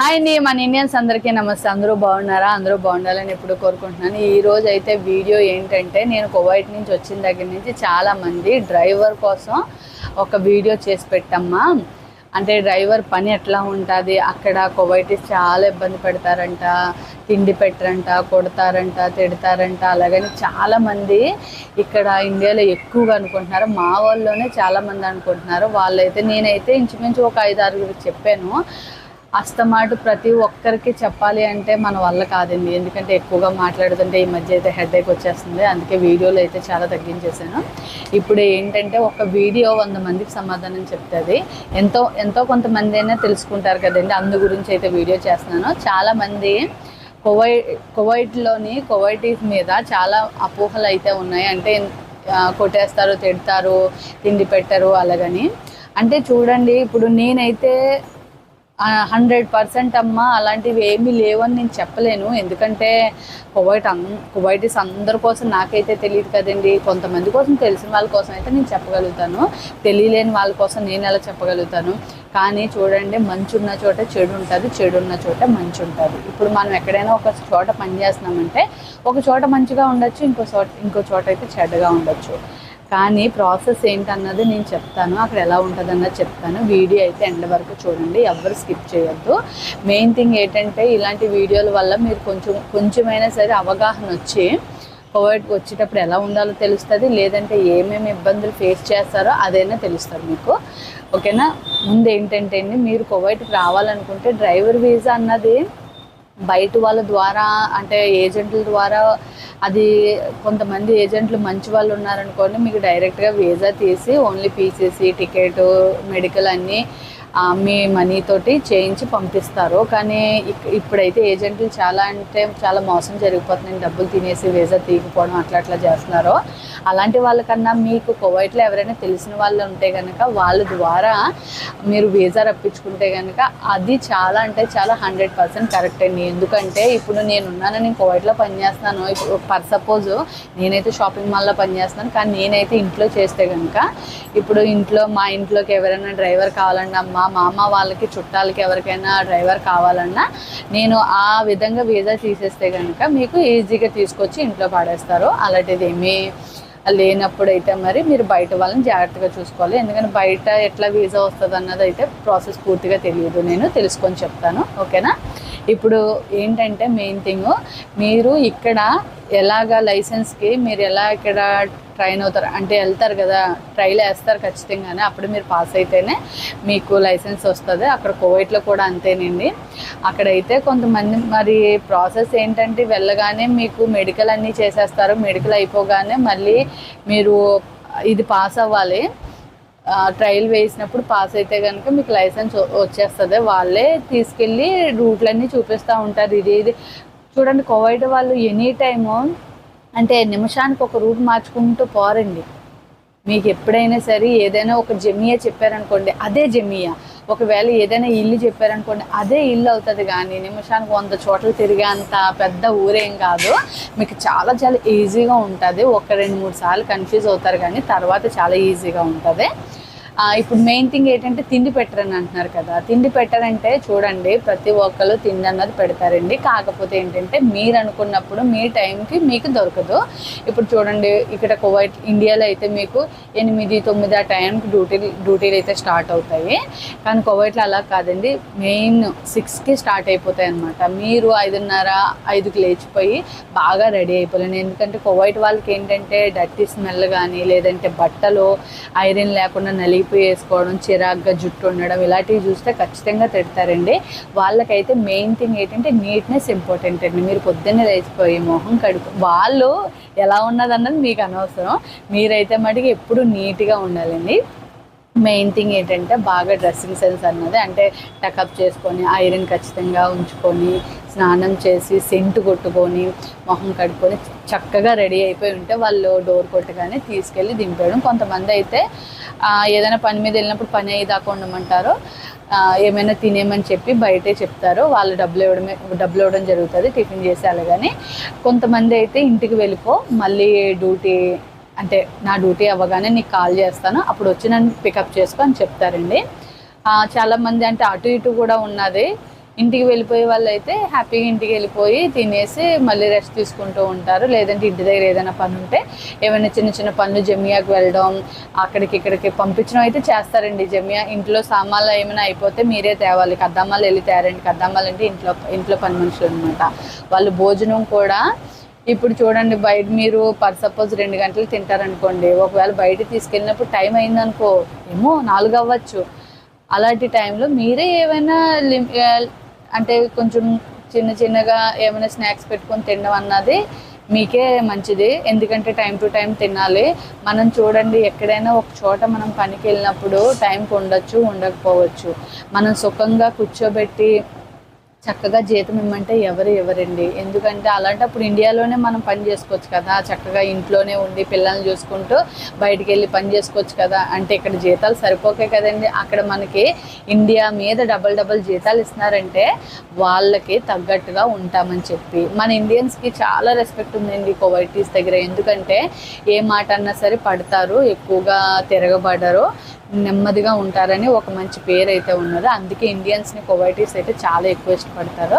Hi అండి మన Indians అందరికీ నమస్తే. అందరూ బాగున్నారా? అందరూ బాగుండాలని ఎప్పుడు కోరుకుంటున్నాను. ఈ రోజు అయితే వీడియో ఏంటంటే నేను కువైట్ నుంచి వచ్చిన దగ్గర నుంచి చాలా మంది డ్రైవర్ కోసం ఒక వీడియో చేసి పెట్టమ్మా. అంటే డ్రైవర్ పని ఎట్లా ఉంటుంది? అక్కడ కువైటీస్ చాలా ఇబ్బంది పెడతారంట. తిండి పెట్టరంట కొడతారంట తిడతారంట. అలాగని చాలామంది ఇక్కడ ఇండియాలో ఎక్కువగా అనుకుంటున్నారు. మా వాళ్ళలోనే చాలామంది అనుకుంటున్నారు. వాళ్ళైతే నేనైతే ఇంచుమించు ఒక ఐదు ఆరుగురికి చెప్పాను. అస్తమాటు ప్రతి ఒక్కరికి చెప్పాలి అంటే మన వల్ల కాదండి. ఎందుకంటే ఎక్కువగా మాట్లాడుతుంటే ఈ మధ్య అయితే హెడ్ వచ్చేస్తుంది. అందుకే వీడియోలు అయితే చాలా తగ్గించేసాను ఇప్పుడు ఏంటంటే ఒక వీడియో వంద మందికి సమాధానం చెప్తుంది. ఎంతో ఎంతో కొంతమంది అయినా తెలుసుకుంటారు కదండి. అందు గురించి అయితే వీడియో చేస్తున్నాను. చాలామంది కువై కువైట్లోని కువైటీస్ మీద చాలా అపోహలు అయితే ఉన్నాయి. అంటే కొట్టేస్తారు తిడతారు తిండి పెట్టరు అలాగని. అంటే చూడండి ఇప్పుడు నేనైతే హండ్రెడ్ పర్సెంట్ అమ్మ అలాంటివి ఏమీ లేవని నేను చెప్పలేను. ఎందుకంటే కువైట్ అన్ కువైటీస్ అందరి కోసం నాకైతే తెలియదు కదండి. కొంతమంది కోసం తెలిసిన వాళ్ళ కోసం అయితే నేను చెప్పగలుగుతాను. తెలియలేని వాళ్ళ కోసం నేను ఎలా చెప్పగలుగుతాను? కానీ చూడండి మంచి ఉన్న చోట చెడు ఉంటుంది చెడు ఉన్న చోట మంచి ఉంటుంది. ఇప్పుడు మనం ఎక్కడైనా ఒక చోట పని చేస్తున్నామంటే ఒక చోట మంచిగా ఉండొచ్చు ఇంకో చోట ఇంకో చోట అయితే చెడ్డగా ఉండొచ్చు. కానీ ప్రాసెస్ ఏంటన్నది నేను చెప్తాను. అక్కడ ఎలా ఉంటుంది అన్నది చెప్తాను. వీడియో అయితే ఎండ్ వరకు చూడండి. ఎవరు స్కిప్ చేయొద్దు. మెయిన్ థింగ్ ఏంటంటే ఇలాంటి వీడియోల వల్ల మీరు కొంచెం కొంచెమైనా సరే అవగాహన వచ్చి కోవిడ్ వచ్చేటప్పుడు ఎలా ఉండాలో తెలుస్తుంది. లేదంటే ఏమేమి ఇబ్బందులు ఫేస్ చేస్తారో అదైనా తెలుస్తుంది మీకు. ఓకేనా? ముందు ఏంటంటే అండి మీరు కోవైట్కి రావాలనుకుంటే డ్రైవర్ వీసా అన్నది బయట వాళ్ళ ద్వారా అంటే ఏజెంట్ల ద్వారా అది కొంతమంది ఏజెంట్లు మంచి వాళ్ళు ఉన్నారనుకోండి మీకు డైరెక్ట్గా వీసా తీసి ఓన్లీ పీసీసీ టికెట్ మెడికల్ అన్నీ మీ మనీ తోటి చేయించి పంపిస్తారు. కానీ ఇప్పుడైతే ఏజెంట్లు చాలా అంటే చాలా మోసం జరిగిపోతున్నాయి. డబ్బులు తినేసి వీసా తీయకపోవడం అట్లా అట్లా చేస్తున్నారు. అలాంటి వాళ్ళకన్నా మీకు కువైట్లో ఎవరైనా తెలిసిన వాళ్ళు ఉంటే కనుక వాళ్ళ ద్వారా మీరు వీసా రప్పించుకుంటే కనుక అది చాలా అంటే చాలా హండ్రెడ్ పర్సెంట్ కరెక్ట్ అండి. ఎందుకంటే ఇప్పుడు నేనున్నాను నేను కువైట్లో పనిచేస్తున్నాను ఇప్పుడు పర్ సపోజ్ నేనైతే షాపింగ్ మాల్లో పనిచేస్తున్నాను కానీ నేనైతే ఇంట్లో చేస్తే కనుక ఇప్పుడు ఇంట్లో మా ఇంట్లోకి ఎవరైనా డ్రైవర్ కావాలన్నా మా మామ వాళ్ళకి చుట్టాలకి ఎవరికైనా డ్రైవర్ కావాలన్నా నేను ఆ విధంగా వీసా తీసేస్తే కనుక మీకు ఈజీగా తీసుకొచ్చి ఇంట్లో పాడేస్తారు. అలాంటిది ఏమీ లేనప్పుడు అయితే మరి మీరు బయట వాళ్ళని జాగ్రత్తగా చూసుకోవాలి. ఎందుకంటే బయట ఎట్లా వీసా వస్తుంది అన్నది అయితే ప్రాసెస్ పూర్తిగా తెలియదు. నేను తెలుసుకొని చెప్తాను. ఓకేనా? ఇప్పుడు ఏంటంటే మెయిన్ థింగ్ మీరు ఇక్కడ ఎలాగ లైసెన్స్కి మీరు ఎలా ఇక్కడ ట్రైన్ అవుతారు? అంటే వెళ్తారు కదా ట్రైల్ వేస్తారు ఖచ్చితంగానే. అప్పుడు మీరు పాస్ అయితేనే మీకు లైసెన్స్ వస్తుంది. అక్కడ కోవిడ్లో కూడా అంతేనండి. అక్కడైతే కొంతమంది మరి ప్రాసెస్ ఏంటంటే వెళ్ళగానే మీకు మెడికల్ అన్నీ చేసేస్తారు. మెడికల్ అయిపోగానే మళ్ళీ మీరు ఇది పాస్ అవ్వాలి. ట్రయల్ వేసినప్పుడు పాస్ అయితే కనుక మీకు లైసెన్స్ వచ్చేస్తుంది. వాళ్ళే తీసుకెళ్ళి రూట్లన్నీ చూపిస్తూ ఉంటారు. ఇది ఇది చూడండి కోవిడ్ వాళ్ళు ఎనీ టైము అంటే నిమిషానికి ఒక రూట్ మార్చుకుంటూ పోరండి. మీకు ఎప్పుడైనా సరే ఏదైనా ఒక జమియా చెప్పారనుకోండి అదే జమియా. ఒకవేళ ఏదైనా ఇల్లు చెప్పారనుకోండి అదే ఇల్లు అవుతుంది కానీ నిమిషానికి వంద చోట్ల తిరిగేంత పెద్ద ఊరేం కాదు. మీకు చాలా చాలా ఈజీగా ఉంటుంది. ఒక రెండు మూడు సార్లు కన్ఫ్యూజ్ అవుతారు కానీ తర్వాత చాలా ఈజీగా ఉంటుంది. ఇప్పుడు మెయిన్ థింగ్ ఏంటంటే తిండి పెట్టరని అంటున్నారు కదా. తిండి పెట్టరంటే చూడండి ప్రతి ఒక్కరు తిండి అన్నది పెడతారండి. కాకపోతే ఏంటంటే మీరు అనుకున్నప్పుడు మీ టైంకి మీకు దొరకదు. ఇప్పుడు చూడండి ఇక్కడ కువైట్ ఇండియాలో అయితే మీకు ఎనిమిది తొమ్మిది ఆ టైంకి డ్యూటీ డ్యూటీలు అయితే స్టార్ట్ అవుతాయి. కానీ కువైట్లో అలా కాదండి. మెయిన్ సిక్స్కి స్టార్ట్ అయిపోతాయి అనమాట మీరు ఐదున్నర ఐదుకి లేచిపోయి బాగా రెడీ అయిపోలేను. ఎందుకంటే కువైట్ వాళ్ళకి ఏంటంటే డర్టీ స్మెల్ కానీ లేదంటే బట్టలు ఐరన్ లేకుండా నలిగిపోయి వేసుకోవడం చిరాగ్గా జుట్టు ఉండడం ఇలాంటివి చూస్తే ఖచ్చితంగా తిడతారండి. వాళ్ళకైతే మెయిన్ థింగ్ ఏంటంటే నీట్నెస్ ఇంపార్టెంట్ అండి. మీరు పొద్దున్నే లేచిపోయి మొహం కడుపు వాళ్ళు ఎలా ఉన్నదన్నది మీకు అనవసరం. మీరైతే మటుకు ఎప్పుడు నీట్గా ఉండాలండి. మెయిన్ థింగ్ ఏంటంటే బాగా డ్రెస్సింగ్ సెన్స్ అన్నది. అంటే టకప్ చేసుకొని ఐరన్ ఖచ్చితంగా ఉంచుకొని స్నానం చేసి సెంటు కొట్టుకొని మొహం కడుక్కొని చక్కగా రెడీ అయిపోయి ఉంటే వాళ్ళు డోర్ కొట్టగానే తీసుకెళ్ళి దింపేయడం. కొంతమంది అయితే ఏదైనా పని మీద వెళ్ళినప్పుడు పని అయ్యేదాకా ఉండమంటారు. ఏమైనా తినేమని చెప్పి బయటే చెప్తారు. వాళ్ళు డబ్బులు ఇవ్వడమే డబ్బులు ఇవ్వడం జరుగుతుంది టిఫిన్ చేసి అలాగని కొంతమంది అయితే ఇంటికి వెళ్ళిపో మళ్ళీ డ్యూటీ అంటే నా డ్యూటీ అవ్వగానే నీకు కాల్ చేస్తాను. అప్పుడు వచ్చి నన్ను పికప్ చేసుకో అని చెప్తారండి. చాలామంది అంటే అటు ఇటు కూడా ఉన్నది. ఇంటికి వెళ్ళిపోయే వాళ్ళు అయితే హ్యాపీగా ఇంటికి వెళ్ళిపోయి తినేసి మళ్ళీ రెస్ట్ తీసుకుంటూ ఉంటారు. లేదంటే ఇంటి దగ్గర ఏదైనా పని ఉంటే ఏమైనా చిన్న చిన్న పనులు జమియాకి వెళ్ళడం అక్కడికి ఇక్కడికి పంపించడం అయితే చేస్తారండి జమియా. ఇంట్లో సామాన్లు ఏమైనా అయిపోతే మీరే తేవాలి. కద్దమ్మాలు వెళ్ళి తేరండి. కద్దమ్మాలు అంటే ఇంట్లో ఇంట్లో పని మనుషులు అనమాట వాళ్ళు భోజనం కూడా ఇప్పుడు చూడండి బయట మీరు పర్ సపోజ్ రెండు గంటలు తింటారనుకోండి ఒకవేళ బయట తీసుకెళ్ళినప్పుడు టైం అయిందనుకో ఏమో నాలుగు అవ్వచ్చు. అలాంటి టైంలో మీరే ఏమైనా లిమ్- అంటే కొంచెం చిన్న చిన్నగా ఏమైనా స్నాక్స్ పెట్టుకొని తినడం అన్నది మీకే మంచిది. ఎందుకంటే టైం టు టైం తినాలి. మనం చూడండి ఎక్కడైనా ఒక చోట మనం పనికి వెళ్ళినప్పుడు టైంకి ఉండొచ్చు ఉండకపోవచ్చు. మనం సుఖంగా కూర్చోబెట్టి చక్కగా జీతం ఇమ్మంటే ఎవరు ఎవరండి ఎందుకంటే అలాంటప్పుడు ఇండియాలోనే మనం పని చేసుకోవచ్చు కదా. చక్కగా ఇంట్లోనే ఉండి పిల్లల్ని చూసుకుంటూ బయటికి వెళ్ళి పని చేసుకోవచ్చు కదా. అంటే ఇక్కడ జీతాలు సరిపోకే కదండి. అక్కడ మనకి ఇండియా మీద డబల్ డబల్ జీతాలు ఇస్తున్నారంటే వాళ్ళకి తగ్గట్టుగా ఉంటామని చెప్పి. మన ఇండియన్స్కి చాలా రెస్పెక్ట్ ఉందండి కోవైటీస్ దగ్గర. ఎందుకంటే ఏ మాట అన్నా సరే పడతారు ఎక్కువగా తిరగబడరు. నెమ్మదిగా ఉంటారని ఒక మంచి పేరు అయితే ఉన్నది అందుకే ఇండియన్స్ని కువైటీస్ అయితే చాలా ఎక్కువ ఇష్టపడతారు.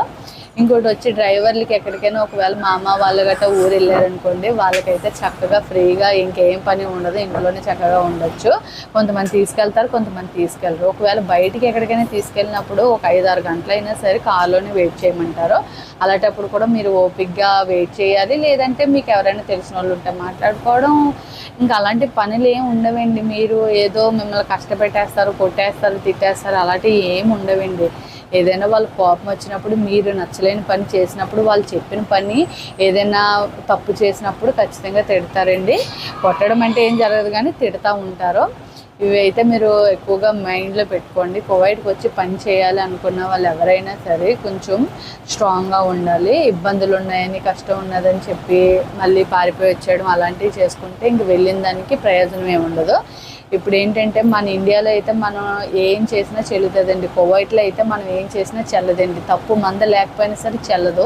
ఇంకోటి వచ్చి డ్రైవర్లకి ఎక్కడికైనా ఒకవేళ మా అమ్మ వాళ్ళు గట్రా ఊరు వెళ్ళారనుకోండి వాళ్ళకైతే చక్కగా ఫ్రీగా ఇంకేం పని ఉండదు ఇంట్లోనే చక్కగా ఉండొచ్చు. కొంతమంది తీసుకెళ్తారు కొంతమంది తీసుకెళ్ళరు. ఒకవేళ బయటికి ఎక్కడికైనా తీసుకెళ్ళినప్పుడు ఒక ఐదు ఆరు గంటలైనా సరే కారులోనే వెయిట్ చేయమంటారు. అలాంటప్పుడు కూడా మీరు ఓపిక్గా వెయిట్ చేయాలి లేదంటే మీకు ఎవరైనా తెలిసిన వాళ్ళు ఉంటే మాట్లాడుకోవడం. ఇంకా అలాంటి పనులు ఏం ఉండవండి. మీరు ఏదో మిమ్మల్ని కష్టపెట్టేస్తారు కొట్టేస్తారు తిట్టేస్తారు అలాంటివి ఏమి ఉండవండి. ఏదైనా వాళ్ళ కోపం వచ్చినప్పుడు మీరు నచ్చలేని పని చేసినప్పుడు వాళ్ళు చెప్పిన పని ఏదైనా తప్పు చేసినప్పుడు ఖచ్చితంగా తిడతారండి. కొట్టడం అంటే ఏం జరగదు కానీ తిడతా ఉంటారు. ఇవైతే మీరు ఎక్కువగా మైండ్లో పెట్టుకోండి. కువైట్కి వచ్చి పని చేయాలి అనుకున్న వాళ్ళు ఎవరైనా సరే కొంచెం స్ట్రాంగ్గా ఉండాలి. ఇబ్బందులు ఉన్నాయని కష్టం ఉన్నదని చెప్పి మళ్ళీ పారిపోయి వచ్చేయడం అలాంటివి చేసుకుంటే ఇంక వెళ్ళిన దానికి ప్రయోజనం ఏమి ఉండదు ఇప్పుడు ఏంటంటే మన ఇండియాలో అయితే మనం ఏం చేసినా చెల్లుతుందండి. కువైట్లో అయితే మనం ఏం చేసినా చెల్లదండి. తప్పు మంద లేకపోయినా సరే చెల్లదు.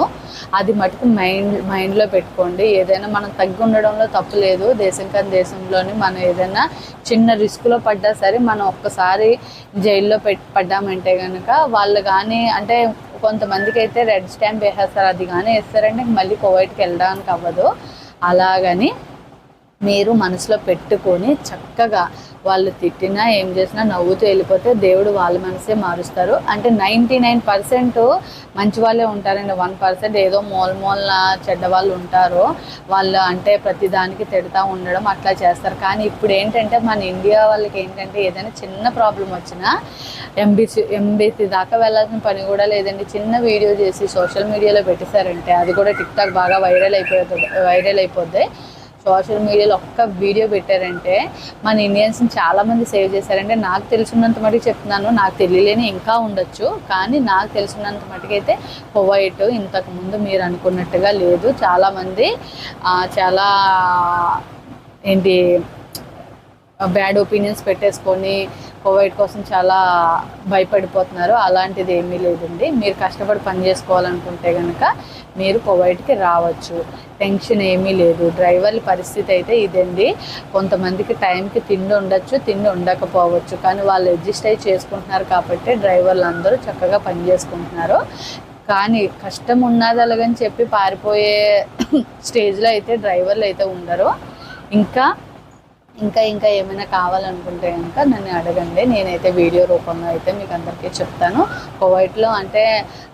అది మటుకు మైండ్ మైండ్లో పెట్టుకోండి. ఏదైనా మనం తగ్గి ఉండడంలో తప్పు లేదు. దేశం కానీ దేశంలోని మనం ఏదైనా చిన్న రిస్క్లో పడ్డా సరే మనం ఒక్కసారి జైల్లో పెట్ పడ్డామంటే కనుక వాళ్ళు కానీ అంటే కొంతమందికి అయితే రెడ్ స్టాంప్ వేసేస్తారు. అది కానీ వేస్తారంటే మళ్ళీ కువైట్కి వెళ్ళడానికి అవ్వదు. అలాగని మీరు మనసులో పెట్టుకొని చక్కగా వాళ్ళు తిట్టినా ఏం చేసినా నవ్వుతూ వెళ్ళిపోతే దేవుడు వాళ్ళ మనసే మారుస్తారు. అంటే నైంటీ నైన్ పర్సెంట్ మంచి వాళ్ళే ఉంటారండి. వన్ పర్సెంట్ ఏదో మూల చెడ్డ వాళ్ళు ఉంటారు. వాళ్ళు అంటే ప్రతి దానికి తిడతా ఉండడం అట్లా చేస్తారు. కానీ ఇప్పుడు ఏంటంటే మన ఇండియా వాళ్ళకి ఏంటంటే ఏదైనా చిన్న ప్రాబ్లం వచ్చినా ఎంబీసీ ఎంబీసీ దాకా వెళ్ళాల్సిన పని కూడా లేదండి. చిన్న వీడియో చేసి సోషల్ మీడియాలో పెట్టేశారంటే అది కూడా టిక్ టాక్ బాగా వైరల్ అయిపోతుంది వైరల్ అయిపోద్ది. సోషల్ మీడియాలో ఒక్క వీడియో పెట్టారంటే మన ఇండియన్స్ని చాలామంది సేవ్ చేశారంటే నాకు తెలిసినంత మటుకు చెప్తున్నాను. నాకు తెలియలేని ఇంకా ఉండొచ్చు. కానీ నాకు తెలిసినంత మటుకైతే కువైట్ ఇంతకుముందు మీరు అనుకున్నట్టుగా లేదు. చాలామంది చాలా ఏంటి బ్యాడ్ ఒపీనియన్స్ పెట్టేసుకొని కోవిడ్ కోసం చాలా భయపడిపోతున్నారు. అలాంటిది ఏమీ లేదండి. మీరు కష్టపడి పని చేసుకోవాలనుకుంటే కనుక మీరు కోవిడ్కి రావచ్చు. టెన్షన్ ఏమీ లేదు. డ్రైవర్ల పరిస్థితి అయితే ఇదండి. కొంతమందికి టైంకి తిండి ఉండొచ్చు తిండి ఉండకపోవచ్చు. కానీ వాళ్ళు అడ్జస్ట్ అయ్యి చేసుకుంటున్నారు కాబట్టి డ్రైవర్లు అందరూ చక్కగా పని చేసుకుంటున్నారు. కానీ కష్టం ఉన్నదలగని చెప్పి పారిపోయే స్టేజ్లో అయితే డ్రైవర్లు అయితే ఉండరు. ఇంకా ఇంకా ఇంకా ఏమైనా కావాలనుకుంటే కనుక నన్ను అడగండి. నేనైతే వీడియో రూపంలో అయితే మీకు అందరికీ చెప్తాను. కోవైట్లో అంటే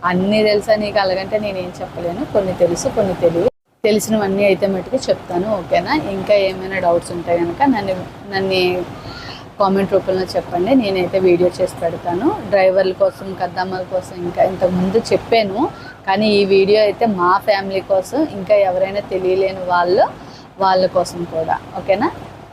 అన్నీ తెలుసా నీకు? అలాగంటే నేనేం చెప్పలేను. కొన్ని తెలుసు కొన్ని తెలియదు తెలిసినవన్నీ అయితే మటుకు చెప్తాను ఓకేనా? ఇంకా ఏమైనా డౌట్స్ ఉంటే కనుక నన్ను నన్ను కామెంట్ రూపంలో చెప్పండి. నేనైతే వీడియో చేసి పెడతాను. డ్రైవర్ల కోసం కద్దమ్మల కోసం ఇంకా ఇంతకుముందు చెప్పాను. కానీ ఈ వీడియో అయితే మా ఫ్యామిలీ కోసం ఇంకా ఎవరైనా తెలియలేని వాళ్ళు వాళ్ళ కోసం కూడా ఓకేనా?